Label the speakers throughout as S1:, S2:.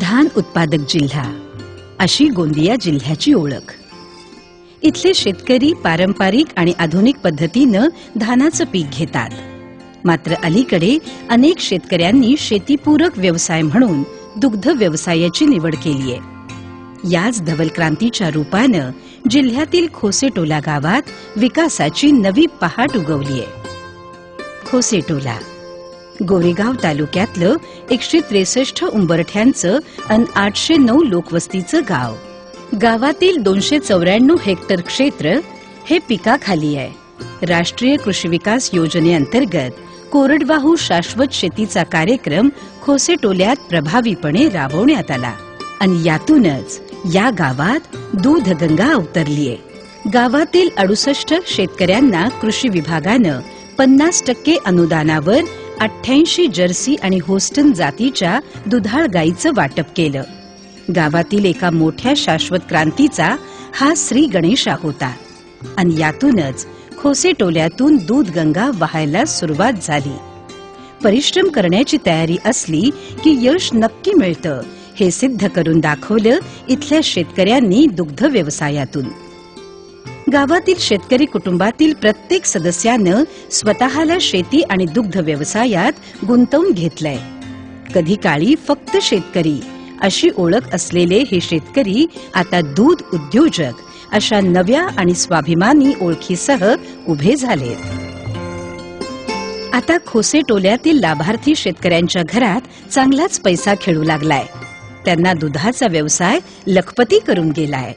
S1: धान उत्पादक जिल्हा अशी गोंदिया जिल्ह्याची ओळख. इथले शेतकरी पारंपरिक आणि आधुनिक पद्धतीनं धानाचं पीक घेतात. मात्र अलीकडे अनेक शेतकऱ्यांनी शेतीपूरक व्यवसाय म्हणून दुग्ध व्यवसायाची निवड केली आहे. याच धवल क्रांतीच्या रूपानं जिल्ह्यातील खोसेटोला गावात विकासाची नवी पहाट उगवली आहे. खोसेटोला गोरेगाव तालुक्यातलं एकशे त्रेसष्ट उंबरठ्यांचं अन आठशे नऊ लोकवस्तीचं गाव. गावातील दोनशे चौऱ्याण्णव हेक्टर क्षेत्र हे पिकाखाली आहे. राष्ट्रीय कृषी विकास योजनेअंतर्गत कोरडवाहू शाश्वत शेतीचा कार्यक्रम खोसेटोल्यात प्रभावीपणे राबवण्यात आला. आणि यातूनच या गावात दूध गंगा अवतरलीये गावातील अडुसष्ट शेतकऱ्यांना कृषी विभागानं पन्नास टक्के अनुदानावर अठ्ठ्याऐंशी जर्सी आणि होस्टन जातीच्या दुधाळ गाईचं वाटप केलं. गावातील एका मोठ्या शाश्वत क्रांतीचा हा श्री गणेशा होता. आणि यातूनच खोसे टोल्यातून दूध गंगा वाहायला सुरुवात झाली. परिश्रम करण्याची तयारी असली की यश नक्की मिळतं हे सिद्ध करून दाखवलं इथल्या शेतकऱ्यांनी दुग्ध व्यवसायातून. गावातील शेतकरी कुटुंबातील प्रत्येक सदस्यानं स्वतःला शेती आणि दुग्ध व्यवसायात गुंतवून घेतलंय. कधी काळी फक्त शेतकरी अशी ओळख असलेले हे शेतकरी आता दूध उद्योजक अशा नव्या आणि स्वाभिमानी ओळखीसह उभे झालेत आता खोसे टोल्यातील लाभार्थी शेतकऱ्यांच्या घरात चांगलाच पैसा खेळू लागलाय. त्यांना दुधाचा व्यवसाय लखपती करून गेलाय.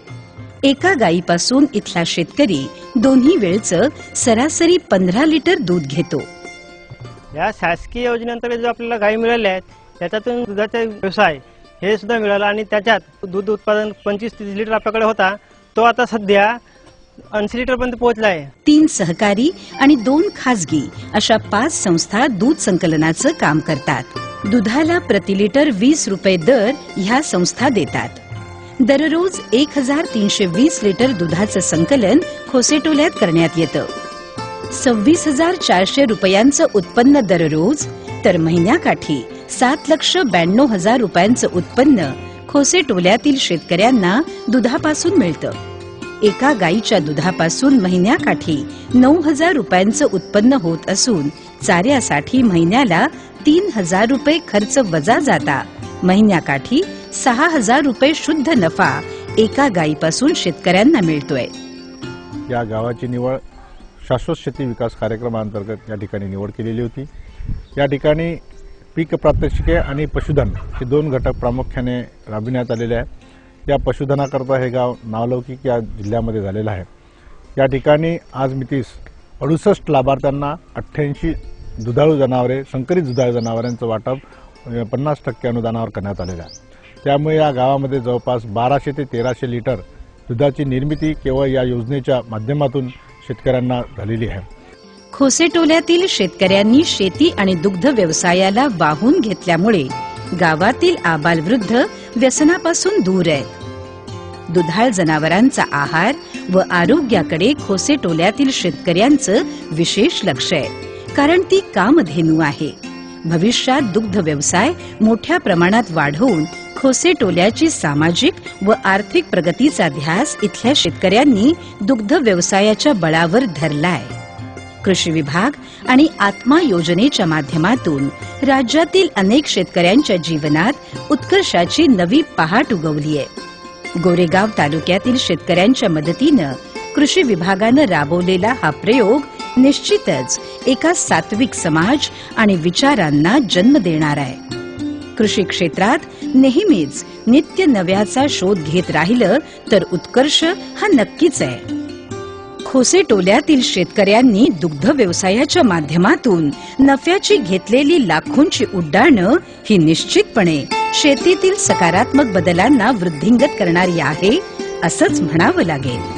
S1: एका गायीपासून इथला शेतकरी दोन्ही वेळचं सरासरी पंधरा लिटर दूध घेतो.
S2: या शासकीय योजनेअंतर्गत जो आपल्याला गायी मिळाल्या आहेत त्याच्यातून दुधाचा व्यवसाय हे सुद्धा मिळाला आणि त्याच्यात दूध उत्पादन पंचवीस तीस लिटर आपल्याकडे होता. तो आता सध्या ऐंशी लिटरपर्यंत पोहोचला आहे
S1: तीन सहकारी आणि दोन खासगी अशा पाच संस्था दूध संकलनाचं काम करतात. दुधाला प्रति लिटर वीस रुपये दर ह्या संस्था देतात. दररोज एक हजार तीनशे वीस लिटर दुधाचं संकलन खोसेटोल्यात करण्यात येतं. सव्वीस हजार चारशे रुपयांचं उत्पन्न दररोज तर महिन्याकाठी सात लक्ष ब्याण्णव हजार रुपयांचं उत्पन्न खोसे टोल्यातील शेतकऱ्यांना दुधापासून मिळतं. एका गाईच्या दुधापासून महिन्याकाठी नऊ हजार रुपयांचं उत्पन्न होत असून चाऱ्यासाठी महिन्याला तीन हजार रुपये खर्च वजा जाता. महिन्याकाठी सहा हजार रुपये शुद्ध नफा एका गायीपासून शेतकऱ्यांना मिळतोय.
S3: या गावाची निवड शाश्वत शेती विकास कार्यक्रमाअंतर्गत या ठिकाणी निवड केलेली होती. या ठिकाणी पीक प्रात्यक्षिके आणि पशुधन हे दोन घटक प्रामुख्याने राबविण्यात आलेले आहे या पशुधनाकरता हे गाव नावलौकिक या जिल्ह्यामध्ये झालेलं आहे. या ठिकाणी आज मितीस अडुसष्ट लाभार्थ्यांना अठ्ठ्याऐंशी दुधाळू जनावरे संकरित दुधाळू जनावरांचं वाटप पन्नास टक्के अनुदानावर करण्यात आलेलं आहे. त्यामुळे या गावामध्ये जवळपास बाराशे ते तेराशे लिटर दुधाची निर्मिती केवळ या योजनेच्या माध्यमातून शेतकऱ्यांना झालेली आहे.
S1: खोसेटोल्यातील शेतकऱ्यांनी शेती आणि दुग्ध व्यवसायाला वाहून घेतल्यामुळे गावातील आबालवृद्ध व्यसनापासून दूर आहेत. दुधाळ जनावरांचा आहार व आरोग्याकडे खोसेटोल्यातील शेतकऱ्यांचं विशेष लक्ष आहे कारण ती कामधेनू आहे. भविष्यात दुग्ध व्यवसाय मोठ्या प्रमाणात वाढवून खोसेटोल्याची सामाजिक व आर्थिक प्रगतीचा ध्यास इथल्या शेतकऱ्यांनी दुग्ध व्यवसायाच्या बळावर धरलाय. कृषी विभाग आणि आत्मा योजनेच्या माध्यमातून राज्यातील अनेक शेतकऱ्यांच्या जीवनात उत्कर्षाची नवी पहाट उगवली आहे गोरेगाव तालुक्यातील शेतकऱ्यांच्या मदतीनं कृषी विभागानं राबवलेला हा प्रयोग निश्चितच एका सात्विक समाज आणि विचारांना जन्म देणार आहे. कृषी क्षेत्रात नेहमीच नित्य नव्याचा शोध घेत राहिलं तर उत्कर्ष हा नक्कीच आहे. खोसे टोल्यातील शेतकऱ्यांनी दुग्ध व्यवसायाच्या माध्यमातून नफ्याची घेतलेली लाखोंची उड्डाणं ही निश्चितपणे शेतीतील सकारात्मक बदलांना वृद्धिंगत करणारी आहे असंच म्हणावं लागेल.